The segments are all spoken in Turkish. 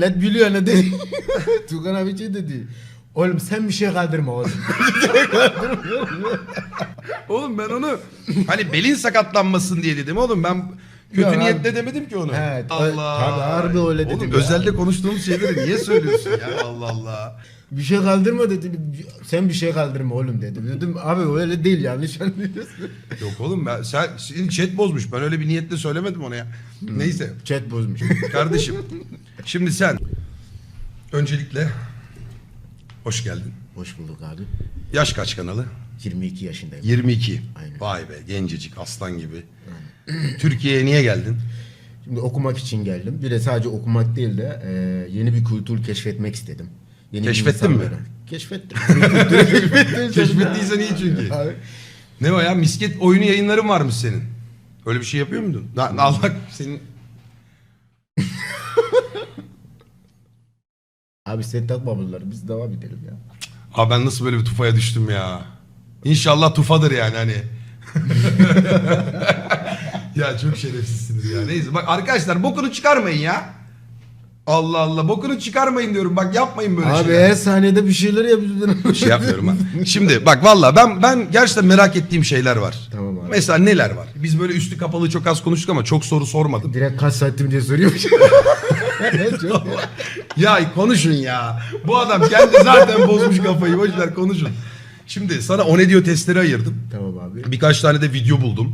Millet biliyor ne dedi. Tugan abi şey dedi. Oğlum sen bir şey kaldırma oğlum. Oğlum ben onu hani belin sakatlanmasın diye dedim oğlum ben kötü Ya, niyetle demedim ki onu. Evet, Allah. tabii harbi öyle dedim Oğlum ya. özelde konuştuğumuz şeyleri niye söylüyorsun ya Allah Allah. Bir şey kaldırma dedi. Sen bir şey kaldırma oğlum dedim. Dedim abi öyle değil yanlış anlıyorsun. Yok oğlum ben sen senin chat bozmuş. Ben öyle bir niyetle söylemedim ona ya. Neyse Chat bozmuş. kardeşim. şimdi sen öncelikle hoş geldin. Hoş bulduk abi. Yaş kaç kanalı? 22 yaşındayım. 22. Aynen. Vay be gencecik aslan gibi. Türkiye'ye niye geldin? Şimdi okumak için geldim. Bir de sadece okumak değil de e, yeni bir kültür keşfetmek istedim. Yeni Keşfettin mi? Keşfettim. Keşfettiysen iyi çünkü. Abi, Ne o ya misket oyunu yayınların varmış senin. Öyle bir şey yapıyor muydun? Na- Allah senin abi sen takma bunları. Biz devam edelim ya. Abi ben nasıl böyle bir tufaya düştüm ya. İnşallah tufadır yani hani. ya çok şerefsizsiniz ya. Neyse bak arkadaşlar bokunu çıkarmayın ya. Allah Allah bokunu çıkarmayın diyorum. Bak yapmayın böyle Abi şeyler. her saniyede bir şeyler yapıyorsun. Şey yapmıyorum ha. Şimdi bak valla ben ben gerçekten merak ettiğim şeyler var. Tamam abi. Mesela neler var? Biz böyle üstü kapalı çok az konuştuk ama çok soru sormadım. Direkt kaç santim diye soruyormuş. Çok- Ya konuşun ya. Bu adam kendi zaten bozmuş kafayı. Boşver konuşun. Şimdi sana o ne diyor testleri ayırdım. tamam abi. Birkaç tane de video buldum.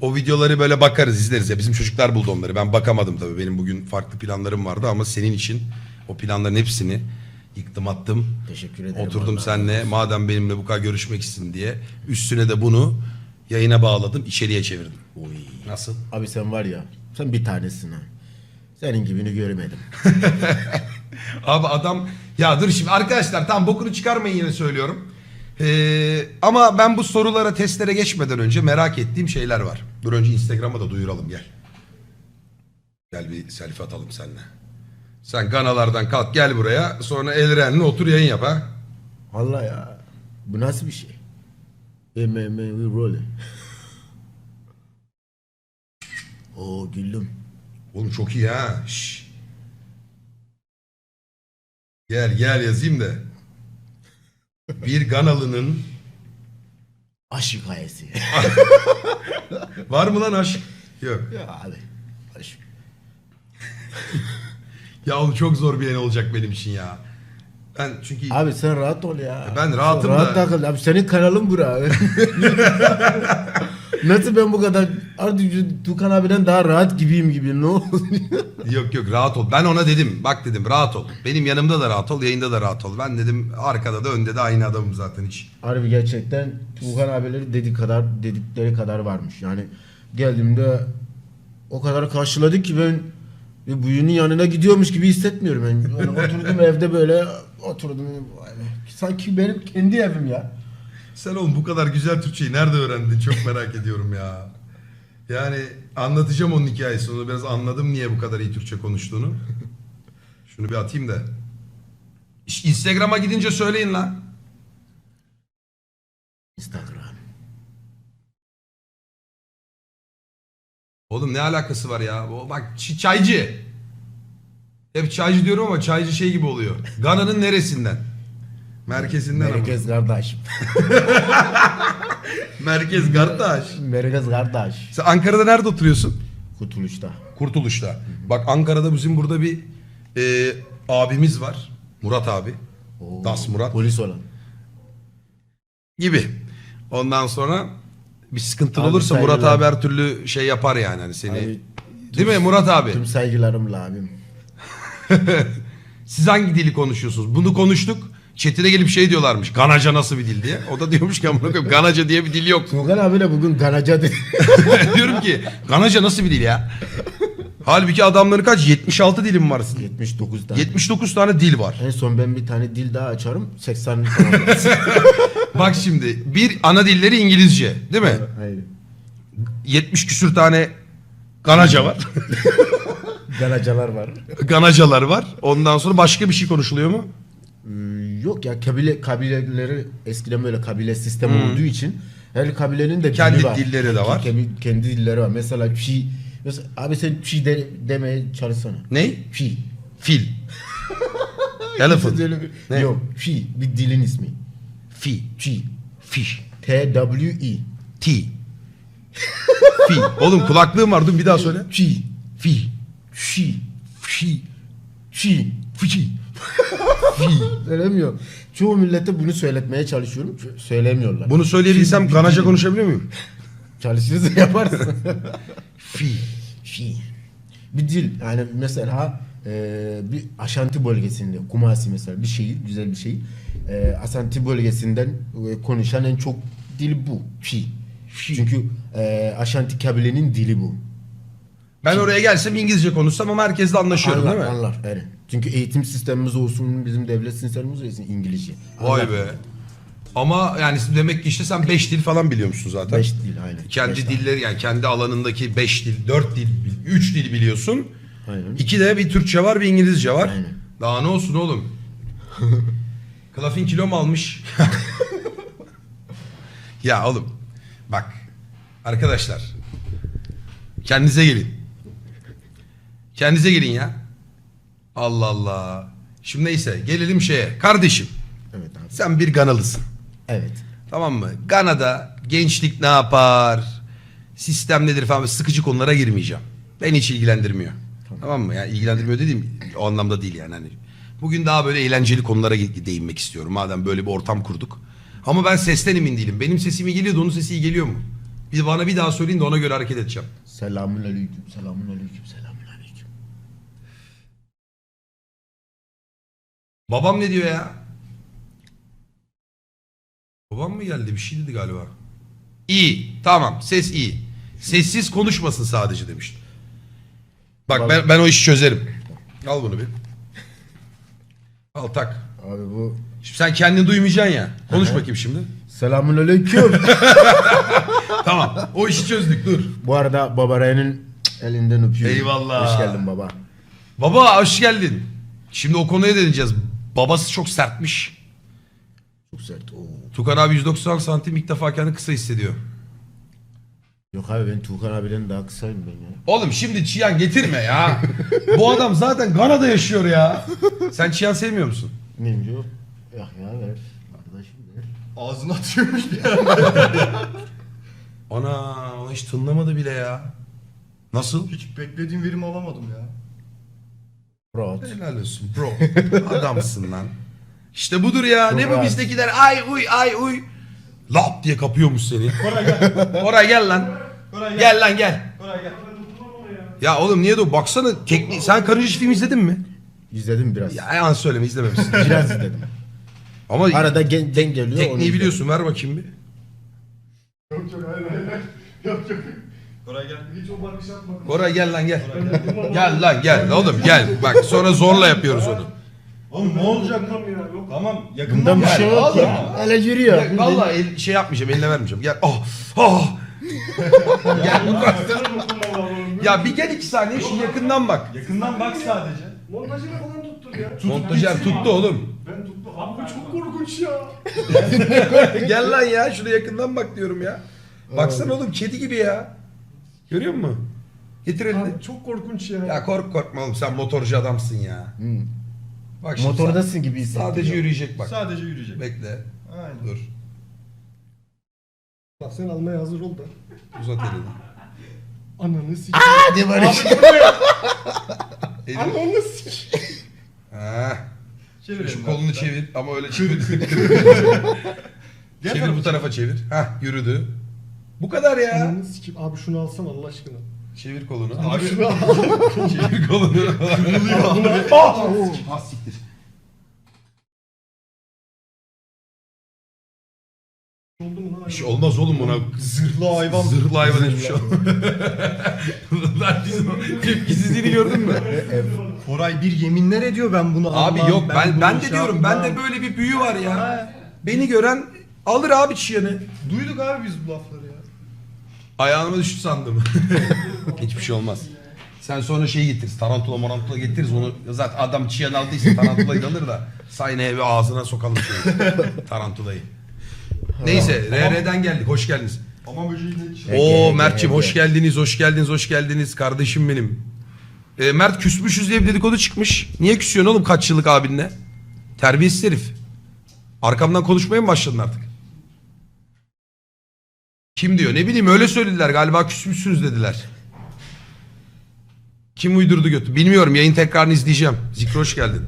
O videoları böyle bakarız izleriz ya. Bizim çocuklar buldu onları. Ben bakamadım tabii. Benim bugün farklı planlarım vardı ama senin için o planların hepsini yıktım attım. Teşekkür ederim. Oturdum vallahi. seninle madem benimle bu kadar görüşmek istedin diye. Üstüne de bunu yayına bağladım. içeriye çevirdim. Oy. Nasıl? Abi sen var ya. Sen bir tanesin ha. Senin gibini görmedim. Abi adam ya dur şimdi arkadaşlar tam bokunu çıkarmayın yine söylüyorum. Ee, ama ben bu sorulara testlere geçmeden önce merak ettiğim şeyler var. Dur önce Instagram'a da duyuralım gel. Gel bir selfie atalım seninle. Sen ganalardan kalk gel buraya sonra Elren'le otur yayın yap ha. Allah ya. Bu nasıl bir şey? MMA rolü. Oo güldüm. Oğlum çok iyi ha. Şş. Gel gel yazayım da. Bir Ganalı'nın Aşk hikayesi. var mı lan aşk? Yok. ya abi. Aşk. Ya oğlum çok zor bir yayın olacak benim için ya. Ben çünkü Abi sen rahat ol ya. Ben rahatım rahat da- takıl. Abi senin kanalın bura. Nasıl ben bu kadar artık Tukan abiden daha rahat gibiyim gibi ne oldu? yok yok rahat ol. Ben ona dedim. Bak dedim rahat ol. Benim yanımda da rahat ol, yayında da rahat ol. Ben dedim arkada da önde de aynı adamım zaten hiç. Harbi gerçekten Tuğkan abileri dedik kadar dedikleri kadar varmış. Yani geldiğimde o kadar karşıladık ki ben bir büyünün yanına gidiyormuş gibi hissetmiyorum. Yani, Yani oturdum evde böyle oturdum. Sanki benim kendi evim ya. Sen oğlum bu kadar güzel Türkçeyi nerede öğrendin? Çok merak ediyorum ya. Yani anlatacağım onun hikayesini. Onu biraz anladım niye bu kadar iyi Türkçe konuştuğunu. Şunu bir atayım da. Instagram'a gidince söyleyin lan. Instagram. Oğlum ne alakası var ya? O bak çaycı. Hep çaycı diyorum ama çaycı şey gibi oluyor. Gana'nın neresinden? Merkezinden ama. Merkez kardeş. Merkez Gartaş. Merkez kardeş. Sen Ankara'da nerede oturuyorsun? Kurtuluşta. Kurtuluş'ta. Bak Ankara'da bizim burada bir e, abimiz var. Murat abi. Oo, Das Murat. Polis olan. Gibi. Ondan sonra bir sıkıntın Abi olursa Murat abi her türlü şey yapar yani hani seni. Abi, Değil mi Murat abi? Tüm saygılarımla abim. Siz hangi dili konuşuyorsunuz? Bunu konuştuk. Çetine gelip şey diyorlarmış. Ganaca nasıl bir dil diye. O da diyormuş ki amına koyayım Ganaca diye bir dil yok. Tuğkan abi de bugün Ganaca dedi. Diyorum ki Ganaca nasıl bir dil ya? Halbuki adamların kaç? 76 dilim var. 79 tane. 79 tane dil var. En son ben bir tane dil daha açarım. 80 falan. Bak şimdi bir ana dilleri İngilizce değil mi? Hayır. 70 küsür tane Ganaca var. Ganacalar var. Ganacalar var. Ondan sonra başka bir şey konuşuluyor mu? Ee, Yok ya kabile kabileleri eskiden böyle kabile sistemi olduğu için her kabilenin de Hmm. Kendi dili var. dilleri de var. Kendi, kendi dilleri var. Mesela Pi. Mesela, abi sen Pi de, demeye çalışsana. Ne? Pi. Fil. Elephant. Öyle bir- Ne? Yok. Fi. Bir dilin ismi. Fi. Fi. Fish. T-W-E. T. Fi. Oğlum kulaklığım var dur bir daha söyle. Fi. Fi. Fi. Fi. Fi. Fi. Söylemiyor. Çoğu millete bunu söyletmeye çalışıyorum. Söylemiyorlar. Bunu söyleyebilsem Fi. kanaca konuşabiliyor muyum? Çalışırsa yaparsın. Fi. Fi. Bir dil. Yani mesela e, bir Aşanti bölgesinde Kumasi mesela bir şehir güzel bir şehir. E, Asanti bölgesinden e, konuşan en çok dil bu. Fi. Çünkü e, Aşanti kabilenin dili bu. Ben oraya gelsem İngilizce konuşsam ama herkesle anlaşıyorum anlar, değil mi? Anlar. Evet. Çünkü eğitim sistemimiz olsun, bizim devlet sistemimiz olsun İngilizce. Vay Anlar. be. Ama yani demek ki işte sen 5 dil falan biliyormuşsun zaten. Beş dil aynen. Kendi Beş tane. dilleri yani kendi alanındaki 5 dil, 4 dil, 3 dil biliyorsun. Aynen. 2 de bir Türkçe var, bir İngilizce var. Aynen. Daha ne olsun oğlum? Klafin kilo mu almış? ya oğlum bak arkadaşlar kendinize gelin. Kendinize gelin ya. Allah Allah. Şimdi neyse gelelim şeye. Kardeşim Evet abi. sen bir Ganalısın. Evet. Tamam mı? Gana'da gençlik ne yapar? Sistem nedir falan sıkıcı konulara girmeyeceğim. Beni hiç ilgilendirmiyor. Tamam, mı? Yani ilgilendirmiyor dediğim o anlamda değil yani. Hani bugün daha böyle eğlenceli konulara ge- değinmek istiyorum. Madem böyle bir ortam kurduk. Ama ben sesten emin değilim. Benim sesim iyi geliyor da onun sesi iyi geliyor mu? Bir bana bir daha söyleyin de ona göre hareket edeceğim. Selamun aleyküm. Selamun aleyküm. Selamun Babam ne diyor ya? Babam mı geldi? Bir şey dedi galiba. İyi. Tamam. Ses iyi. Sessiz konuşmasın sadece demişti. Bak ben, ben o işi çözerim. Al bunu bir. Al tak. Abi bu Şimdi sen kendini duymayacaksın ya. Konuş bakayım şimdi. Selamun aleyküm. tamam. O işi çözdük. Dur. bu arada Baba Ray'ın elinden öpüyorum. Eyvallah. Hoş geldin baba. Baba hoş geldin. Şimdi o konuya deneyeceğiz. Babası çok sertmiş. Çok sert. Oo. Tukan abi 190 santim ilk defa kendini kısa hissediyor. Yok abi ben Tuğkan abiden daha kısayım ben ya. Oğlum şimdi Çiyan getirme ya. Bu adam zaten Gana'da yaşıyor ya. Sen Çiyan sevmiyor musun? Neymiş o? Ya ya ver. Arkadaşım ver. Ağzına atıyormuş bir Ana o hiç tınlamadı bile ya. Nasıl? Hiç beklediğim verimi alamadım ya. Rahat. Helal olsun bro. Adamsın lan. İşte budur ya. Ne bu bizdekiler ay uy ay uy. Lap diye kapıyormuş seni. Oraya gel lan. Koray Gel lan gel. Koray gel. Ya oğlum niye de baksana teknik sen karıcı film izledin mi? İzledim biraz. Ya yalan söyleme izlememişsin. Biraz izledim. Ama Arada gen- denk geliyor. onu tekniği izledim. biliyorsun ver bakayım bir. Yok yok hayır. hayır. Yok yok. Koray gel. Hiç o bakış. Koray gel lan gel. Gel lan gel oğlum gel. Bak sonra zorla yapıyoruz onu. Oğlum ne olacak lan ya? Yok. Tamam yakından Bundan bir gel. şey yok Vallahi. ya. Hele yürüyor. Ya, Vallahi el, şey yapmayacağım eline vermeyeceğim. Gel. Oh. Oh. gel uzaktan. Ya bir gel iki saniye şu yakından bak. Yakından bak sadece. Montajını falan tuttur ya. Montajer tuttu oğlum. Ben tuttum. Abi bu çok korkunç ya. gel lan ya şuraya yakından bak diyorum ya. Baksana oğlum kedi gibi ya. Görüyor musun? Getir elini. Abi çok korkunç ya. Ya kork korkma oğlum sen motorcu adamsın ya. Hmm. Bak şimdi Motordasın gibi hissediyorum. Sadece yürüyecek bak. Sadece yürüyecek. Bekle. Aynen. Dur. Bak sen almaya hazır ol da. Uzat elini. Ananı sik. Hadi Barış. Elini. Ananı sik. Ha. Çevir Şu elini kolunu hafiften. çevir ama öyle çevir. Diğer çevir bu tarafa tarafa çevir. Hah yürüdü. Bu kadar ya. Ananı sikim. Abi şunu alsana Allah aşkına. Çevir kolunu. Abi şunu al. Çevir kolunu. Ah! Ha siktir. Oldu mu lan? Bir şey olmaz oğlum buna. Zırhlı hayvan. Zırhlı hayvan hiçbir şey olmaz. Lan bizim o tepkisizliğini gördün mü? Koray bir yeminler ediyor ben bunu Abi almam, yok ben bunu ben de şey diyorum yapmam. bende böyle bir büyü var ya. Beni gören alır abi çiyanı. Duyduk abi biz bu lafları ya. Ayağıma düştü sandım. Hiçbir şey olmaz. Sen sonra şeyi getiririz. Tarantula marantula getiririz onu. Zaten adam çiyan aldıysa tarantulayı da alır da. Sayneye bir ağzına sokalım şeyi. Tarantulayı. Neyse RR'den geldik. Hoş geldiniz. Ama böceği Oo Ege. hoş geldiniz, hoş geldiniz, hoş geldiniz kardeşim benim. E, Mert küsmüşüz diye bir dedikodu çıkmış. Niye küsüyorsun oğlum kaç yıllık abinle? Terbiyesiz herif. Arkamdan konuşmaya mı başladın artık? Kim diyor? Ne bileyim öyle söylediler. Galiba küsmüşsünüz dediler. Kim uydurdu götü? Bilmiyorum. Yayın tekrarını izleyeceğim. Zikri hoş geldin.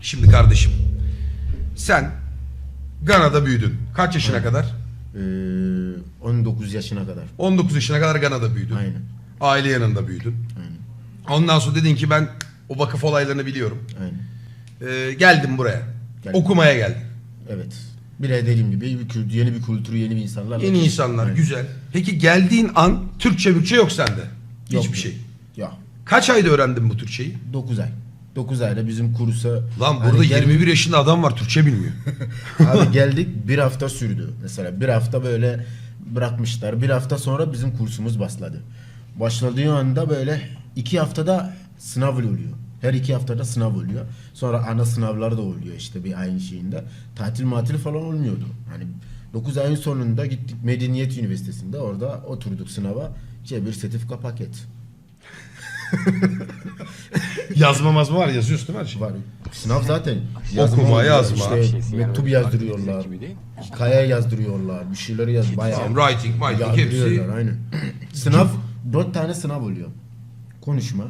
Şimdi kardeşim. Sen Gana'da büyüdün. Kaç yaşına kadar? Ee, 19 yaşına kadar. 19 yaşına kadar Gana'da büyüdün. Aynen. Aile yanında büyüdün. Aynen. Ondan sonra dedin ki ben o vakıf olaylarını biliyorum. Aynen. Ee, geldim buraya. Geldim. Okumaya geldim. Evet. Bir de dediğim gibi bir kült- yeni bir kültürü, yeni bir insanlarla. Yeni insanlar güzel. Peki geldiğin an Türkçe Türkçe yok sende. Yoktu. Hiçbir şey. Yok. Kaç ayda öğrendin bu Türkçeyi? 9 ay. 9 ayda bizim kursa... Lan Hani burada gel- 21 yaşında adam var Türkçe bilmiyor. Abi geldik bir hafta sürdü. Mesela bir hafta böyle bırakmışlar. Bir hafta sonra bizim kursumuz başladı. Başladığı anda böyle iki haftada sınav oluyor. Her iki haftada sınav oluyor. Sonra ana sınavlar da oluyor işte bir aynı şeyinde. Tatil matil falan olmuyordu. Hani 9 ayın sonunda gittik Medeniyet Üniversitesi'nde orada oturduk sınava. Cebir sertifika paket. Yazma mazma var yazıyorsun değil mi her şey? Var. Sınav zaten. Okuma, oluyor. yazma. İşte mektup yazdırıyorlar. Hikaye yazdırıyorlar. Bir şeyleri yaz. Bayağı. Tamam writing, writing hepsi. Aynen. sınav dört tane sınav oluyor. Konuşma,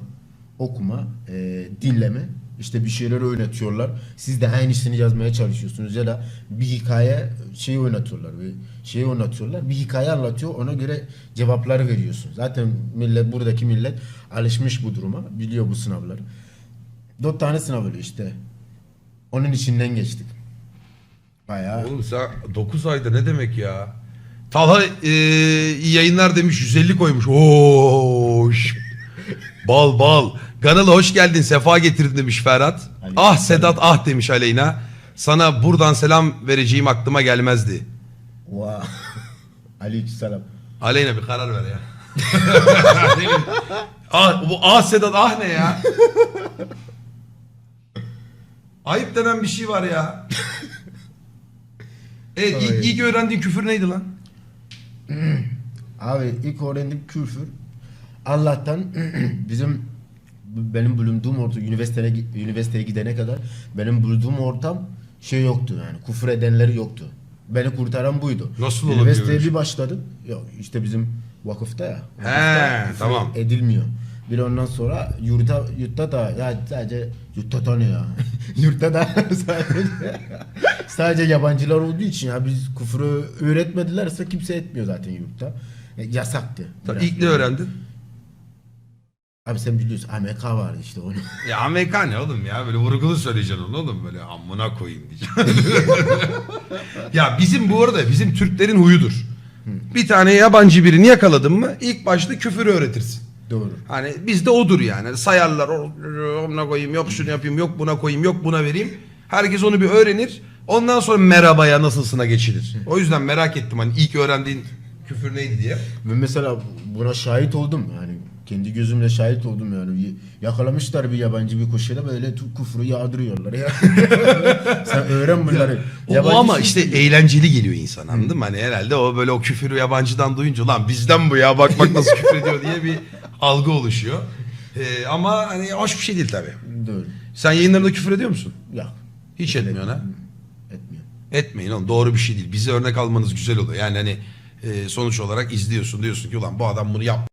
okuma, e, dinleme. İşte bir şeyler oynatıyorlar. Siz de aynısını yazmaya çalışıyorsunuz ya da bir hikaye şey oynatıyorlar. Bir şey oynatıyorlar. Bir hikaye anlatıyor. Ona göre cevapları veriyorsun. Zaten millet buradaki millet alışmış bu duruma. Biliyor bu sınavları. Dört tane sınav oluyor işte. Onun içinden geçtik. Bayağı. Oğlum sen 9 ayda ne demek ya? Talha e, yayınlar demiş 150 koymuş. Oo, bal bal. Ganalı hoş geldin sefa getirdin demiş Ferhat. Aleyküm Ah Sedat ah demiş Aleyna. Sana buradan selam vereceğim aklıma gelmezdi. Vay. Aleykümselam. Aleyna bir karar ver ya. Ne bileyim. ah, bu ah Sedat ah ne ya? Ayıp denen bir şey var ya. Evet ilk, ilk öğrendiğin küfür neydi lan? Abi ilk öğrendim küfür. Allah'tan bizim benim bulunduğum ortam üniversiteye üniversiteye gidene kadar benim bulunduğum ortam şey yoktu yani küfür edenleri yoktu. Beni kurtaran buydu. Nasıl olabiliyor Üniversiteye öyle şey? bir başladım. Yok işte bizim vakıfta ya. He, Vakıfta küfür tamam. Edilmiyor. Bir ondan sonra yurda yurtta da ya sadece yurtta da ne ya? yurtta da sadece sadece yabancılar olduğu için ya biz küfürü öğretmedilerse kimse etmiyor zaten yurtta. E, Yasaktı. Biraz ilk ne öğrendin? Abi sen biliyorsun AMK vardı işte onu. Ya Amerika ne oğlum ya böyle vurgulu söyleyeceksin onu oğlum böyle amına koyayım diyeceksin. ya bizim bu arada bizim Türklerin huyudur. Bir tane yabancı birini yakaladın mı ilk başta küfür öğretirsin. Doğru. Hani bizde odur yani. Sayarlar. "O- Ona koyayım, yok şunu yapayım, yok buna koyayım, yok buna vereyim. Herkes onu bir öğrenir. Ondan sonra merhabaya nasılsına geçilir. O yüzden merak ettim hani ilk öğrendiğin küfür neydi diye. Ben mesela buna şahit oldum yani. Kendi gözümle şahit oldum yani. Yakalamışlar bir yabancı bir koşuyla böyle tu- küfrü yağdırıyorlar ya. Sen öğren bunları. O, o ama şey işte değil. eğlenceli geliyor insan anladın mı? Hani herhalde o böyle o küfürü yabancıdan duyunca lan bizden bu ya bak bak nasıl küfür ediyor diye bir algı oluşuyor. Ee, ama hani hoş bir şey değil tabii. Doğru. Sen yayınlarında küfür ediyor musun? Yok. Hiç etmiyorsun ha? Etmiyor. Etmeyin oğlum doğru bir şey değil. Bize örnek almanız güzel oluyor. Yani hani e, sonuç olarak izliyorsun diyorsun ki ulan bu adam bunu yap